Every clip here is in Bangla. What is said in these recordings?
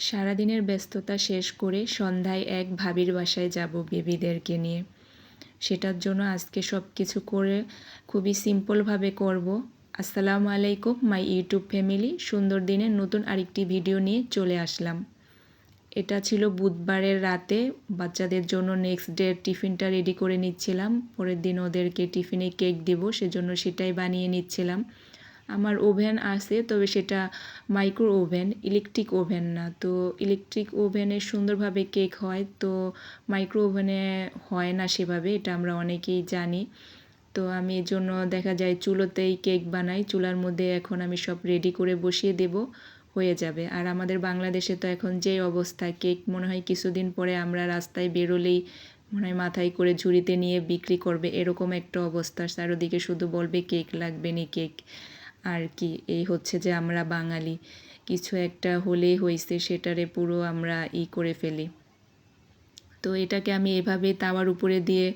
সারাদিনের ব্যস্ততা শেষ করে সন্ধ্যায় এক ভাবির বাসায় যাব বেবিদেরকে নিয়ে। সেটার জন্য আজকে সব কিছু করে খুবই সিম্পলভাবে করব। আসসালামু আলাইকুম, মাই ইউটিউব ফ্যামিলি। সুন্দর দিনের নতুন আরেকটি ভিডিও নিয়ে চলে আসলাম। এটা ছিল বুধবারের রাতে। বাচ্চাদের জন্য নেক্সট ডে টিফিনটা রেডি করে নিচ্ছিলাম। পরের দিন ওদেরকে টিফিনে কেক দেবো, সেজন্য সেটাই বানিয়ে নিচ্ছিলাম। আমার ওভেন আছে, তবে সেটা মাইক্রো ওভেন, ইলেকট্রিক ওভেন না। তো ইলেকট্রিক ওভেনে সুন্দরভাবে কেক হয়, তো মাইক্রো ওভেনে হয় না সেভাবে, এটা আমরা অনেকেই জানি। তো আমি এর জন্য দেখা যায় চুলোতেই কেক বানাই, চুলার মধ্যে এখন আমি সব রেডি করে বসিয়ে দেব, হয়ে যাবে। আর আমাদের বাংলাদেশে তো এখন যে অবস্থা, কেক মনে হয় কিছুদিন পরে আমরা রাস্তায় বেরোলেই মনে হয় মাথায় করে ঝুড়িতে নিয়ে বিক্রি করবে, এরকম একটা অবস্থা। চারোদিকে শুধু বলবে কেক লাগবে নি কেক। আর কি, এই হচ্ছে যে আমরা বাঙালি। কিছু একটা হলেই হয়েছে সেটারে পুরো আমরা ই করে ফেলি। তো এটাকে আমি এভাবে তাওয়ার উপরে দিয়ে,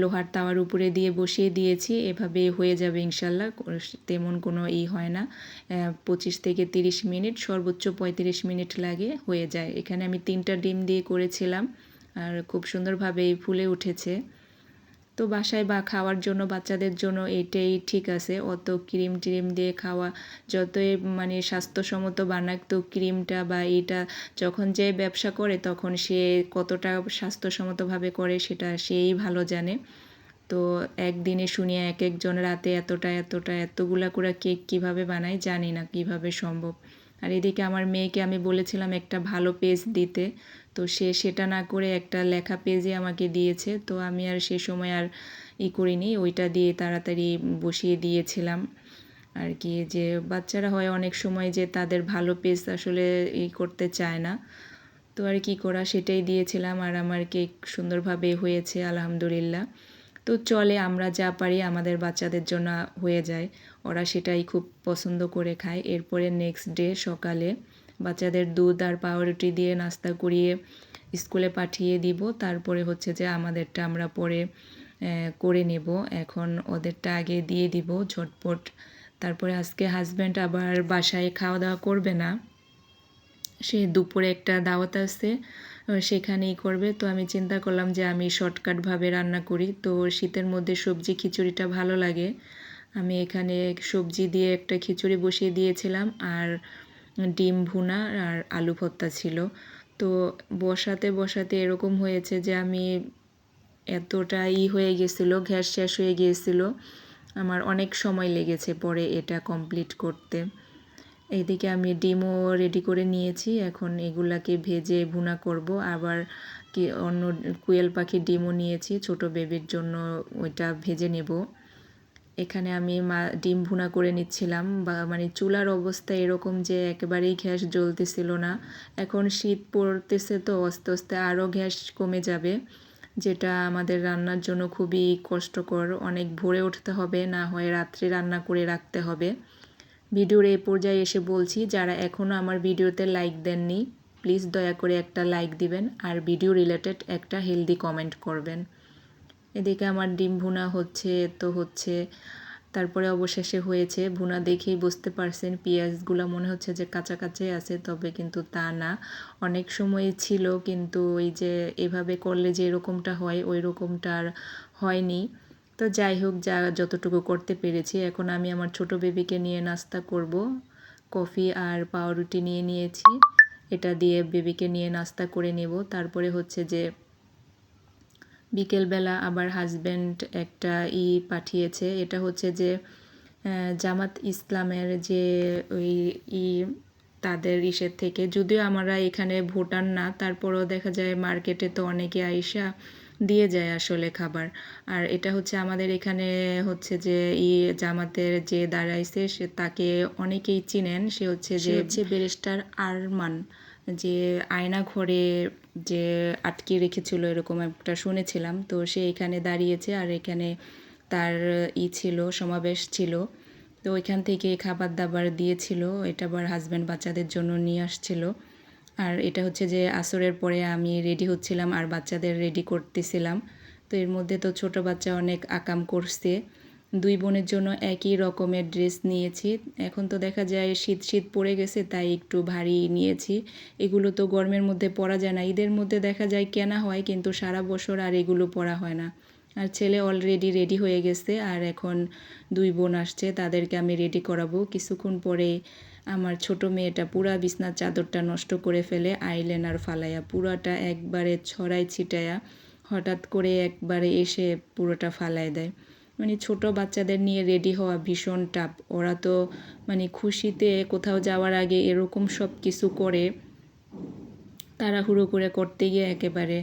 লোহার তাওয়ার উপরে দিয়ে বসিয়ে দিয়েছি, এভাবে হয়ে যাবে ইনশাল্লাহ তেমন কোনো ই হয় না। পঁচিশ থেকে তিরিশ মিনিট, সর্বোচ্চ পঁয়ত্রিশ মিনিট লাগে, হয়ে যায়। এখানে আমি তিনটা ডিম দিয়ে করেছিলাম, আর খুব সুন্দরভাবে ফুলে উঠেছে। তো বাসায় বা খাওয়ার জন্য বাচ্চাদের জন্য এটাই ঠিক আছে। অত ক্রিম ট্রিম দিয়ে খাওয়া, যতই মানে স্বাস্থ্যসম্মত বানাক তো ক্রিমটা বা এটা, যখন যে ব্যবসা করে তখন সে কতটা স্বাস্থ্যসম্মতভাবে করে সেটা সেই ভালো জানে। তো একদিনে শুনি এক একজন রাতে এতটা এতটা, এতগুলা করে কেক কীভাবে বানায় জানি না কীভাবে সম্ভব। আর এদিকে আমার মেয়েকে আমি বলেছিলাম একটা ভালো পেজ দিতে। তো সে সেটা না করে একটা লেখা পেজে আমাকে দিয়েছে। তো আমি আর সে সময় আর ই করিনি, ওইটা দিয়ে তাড়াতাড়ি বসিয়ে দিয়েছিলাম। আর কি যে বাচ্চারা হয় অনেক সময় যে তাদের ভালো পেজ আসলে ই করতে চায় না। তো আর কি করা, সেটাই দিয়েছিলাম আর আমার কেক সুন্দরভাবে হয়েছে, আলহামদুলিল্লাহ। তো চলে, আমরা যা পারি আমাদের বাচ্চাদের জন্য হয়ে যায়। ওরা সেটাই খুব পছন্দ করে খায়। এরপরে নেক্সট ডে সকালে বাচ্চাদের দুধ আর পাউরুটি দিয়ে নাস্তা করিয়ে স্কুলে পাঠিয়ে দিব। তারপরে হচ্ছে যে আমাদেরটা আমরা পরে করে নেব। এখন ওদেরটা আগে দিয়ে দিব ঝটপট। তারপরে আজকে হাজব্যান্ড আবার বাসায় খাওয়া দাওয়া করবে না। সে দুপুরে একটা দাওয়াত আছে সেখানেই করবে। তো আমি চিন্তা করলাম যে আমি শর্টকাটভাবে রান্না করি। তো শীতের মধ্যে সবজি খিচুড়িটা ভালো লাগে। আমি এখানে সবজি দিয়ে একটা খিচুড়ি বসিয়ে দিয়েছিলাম। আর ডিম ভুনা আর আলু ভর্তা ছিল। তো বসাতে বসাতে এরকম হয়েছে যে আমি এতটা ই হয়ে গেছিল, গ্যাস শেষ হয়ে গিয়েছিল আমার অনেক সময় লেগেছে পরে এটা কমপ্লিট করতে। এইদিকে আমি ডিমও রেডি করে নিয়েছি। এখন এগুলাকে ভেজে ভুনা করব। আবার কি অন্য কুয়েল পাখির ডিমও নিয়েছি। ছোট বেবির জন্য ওইটা ভেজে নেব। এখানে আমি মা, ডিম ভুনা করে নিচ্ছিলাম বা মানে চুলার অবস্থা এরকম যে একেবারেই গ্যাস জ্বলতেছিল না। এখন শীত পড়তেছে তো আস্তে আস্তে আরও গ্যাস কমে যাবে, যেটা আমাদের রান্নার জন্য খুবই কষ্টকর। অনেক ভোরে উঠতে হবে, না হয় রাত্রে রান্না করে রাখতে হবে। ভিডিওর এই পর্যায়ে এসে বলছি, যারা এখনও আমার ভিডিওতে লাইক দেননি, প্লিজ দয়া করে একটা লাইক দিবেন আর ভিডিও রিলেটেড একটা হেলদি কমেন্ট করবেন। এদিকে আমার ডিম ভুনা হচ্ছে, তো হচ্ছে। তারপরে অবশেষে হয়েছে, ভুনা দেখেই বুঝতে পারছেন, পেঁয়াজগুলো মনে হচ্ছে যে কাঁচা কাঁচাই আছে, তবে কিন্তু তা না। অনেক সময় ছিল, কিন্তু ওই যে এভাবে করলে যে এরকমটা হয়, ওই রকমটা আর হয়নি। তো যাই হোক, যা যতটুকু করতে পেরেছি, এখন আমি আমার ছোট বেবিকে নিয়ে নাস্তা করব। কফি আর পাউরুটি নিয়ে নিয়েছি, এটা দিয়ে বেবিকে নিয়ে নাস্তা করে নেব। তারপরে হচ্ছে যে বিকেলবেলা আবার হাজব্যান্ড একটা ই পাঠিয়েছে। এটা হচ্ছে যে জামাত ইসলামের যে ওই ই তাদের ইসের থেকে। যদিও আমরা এখানে ভুটান না, তারপরেও দেখা যায় মার্কেটে তো অনেকে আইসা দিয়ে যায় আসলে খাবার। আর এটা হচ্ছে আমাদের এখানে হচ্ছে যে, ই জামাতের যে দাঁড়াইছে, সে তাকে অনেকেই চিনেন। সে হচ্ছে যে হচ্ছে ব্যারিস্টার আরমান। যে আয়না ঘরে যে আটকে রেখেছিল এরকম একটা শুনেছিলাম, তো সে এখানে দাঁড়িয়েছে আর এখানে তার ই ছিল, সমাবেশ ছিল। তো ওইখান থেকে খাবার দাবার দিয়েছিল, এটা আবার হাজব্যান্ড বাচ্চাদের জন্য নিয়ে আসছিল। আর এটা হচ্ছে যে আসরের পরে আমি রেডি হচ্ছিলাম আর বাচ্চাদের রেডি করতেছিলাম। তো এর মধ্যে তো ছোট বাচ্চা অনেক আকাম করছে। দুই বোনের জন্য একই রকমের ড্রেস নিয়েছি। এখন তো দেখা যায় শীত শীত পড়ে গেছে, তাই একটু ভারী নিয়েছি। এগুলো তো গরমের মধ্যে পরা যায় না। ঈদের মধ্যে দেখা যায় কেনা হয়, কিন্তু সারা বছর আর এগুলো পরা হয় না। আর ছেলে অলরেডি রেডি হয়ে গেছে, আর এখন দুই বোন আসছে, তাদেরকে আমি রেডি করাবো। কিছুক্ষণ পরে আমার ছোট মেয়েটা পুরা বিছনার চাদরটা নষ্ট করে ফেলে আইলেন আর ফালাইয়া পুরাটা একবারে ছড়াই ছিটায়া হঠাৎ করে একবারে এসে পুরোটা ফালায় দেয়। মানে ছোট বাচ্চাদের নিয়ে রেডি হওয়া ভীষণ টাপ ওরা তো মানে খুশিতে কোথাও যাওয়ার আগে এরকম সব কিছু করে, তাড়াহুড়ো করে করতে গিয়ে একেবারে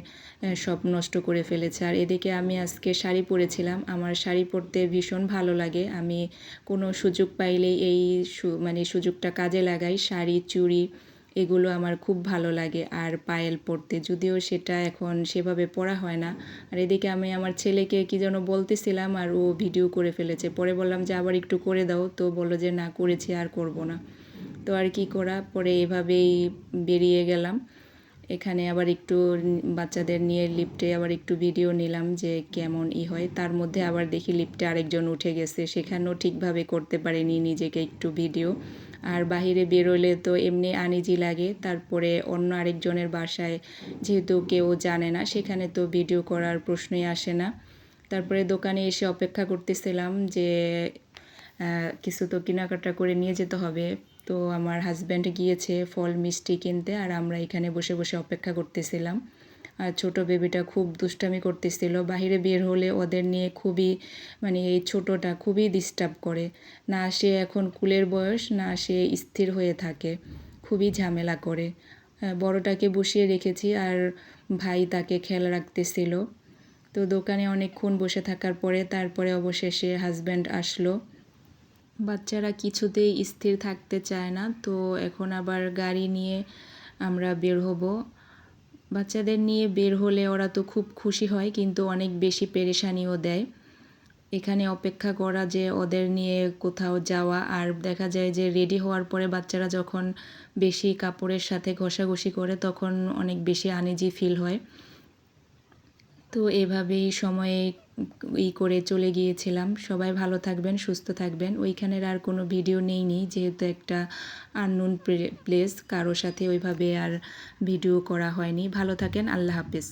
সব নষ্ট করে ফেলেছে। আর এদিকে আমি আজকে শাড়ি পরেছিলাম, আমার শাড়ি পরতে ভীষণ ভালো লাগে। আমি কোনো সুযোগ পাইলেই এই মানে সুযোগটা কাজে লাগাই, শাড়ি, চুড়ি এগুলো আমার খুব ভালো লাগে। আর পায়েল পড়তে যদিও সেটা এখন সেভাবে পড়া হয় না। আর এদিকে আমি আমার ছেলেকে কি যেন বলতেছিলাম আর ও ভিডিও করে ফেলেছে। পরে বললাম যে, আবার একটু করে দাও। তো বলল যে, না, করেছি, আর করব না। তো আর কি করা? পরে এভাবেই বেরিয়ে গেলাম। এখানে আবার একটু বাচ্চাদের নিয়ে লিফটে আবার একটু ভিডিও নিলাম যে, কেমন ই হয়। তার মধ্যে আবার দেখি লিফটে আরেকজন উঠে গেছে। সেখানেও ঠিকভাবে করতে পারিনি নিজেকে একটু ভিডিও। আর বাহিরে বেরোলে তো এমনি আনিজি লাগে। তারপরে অন্য আরেকজনের বাসায়, যেহেতু কেউ জানে না, সেখানে তো ভিডিও করার প্রশ্নই আসে না। তারপরে দোকানে এসে অপেক্ষা করতেছিলাম যে কিছু তো কেনাকাটা করে নিয়ে যেতে হবে। তো আমার হাজব্যান্ড গিয়েছে ফল মিষ্টি কিনতে, আর আমরা এখানে বসে বসে অপেক্ষা করতেছিলাম। ছোটো বেবিটা খুব দুষ্টামি করতেছিল। বাহিরে বের হলে ওদের নিয়ে খুবই মানে এই ছোটোটা খুবই ডিস্টার্ব করে। না সে এখন কুলের বয়স, না সে স্থির হয়ে থাকে। খুবই ঝামেলা করে। বড়টাকে বসিয়ে রেখেছি আর ভাই তাকে খেয়াল রাখতেছিল। তো দোকানে অনেকক্ষণ বসে থাকার পরে তারপরে অবশেষে হাজব্যান্ড আসলো। বাচ্চারা কিছুতেই স্থির থাকতে চায় না। তো এখন আবার গাড়ি নিয়ে আমরা বের হব। বাচ্চাদের নিয়ে বের হলে ওরা তো খুব খুশি হয়, কিন্তু অনেক বেশি পেরেশানিও দেয়। এখানে অপেক্ষা করা যে ওদের নিয়ে কোথাও যাওয়া, আর দেখা যায় যে রেডি হওয়ার পরে বাচ্চারা যখন বেশি কাপড়ের সাথে ঘষাঘষি করে, তখন অনেক বেশি আনিজি ফিল হয়। তো এভাবেই সময়ে ই করে চলে গিয়েছিলাম। সবাই ভালো থাকবেন, সুস্থ থাকবেন। ওইখানের আর কোনো ভিডিও নেই নি, যেহেতু একটা আননোন প্লেস কারও সাথে ওইভাবে আর ভিডিও করা হয়নি। ভালো থাকেন, আল্লাহ হাফিজ।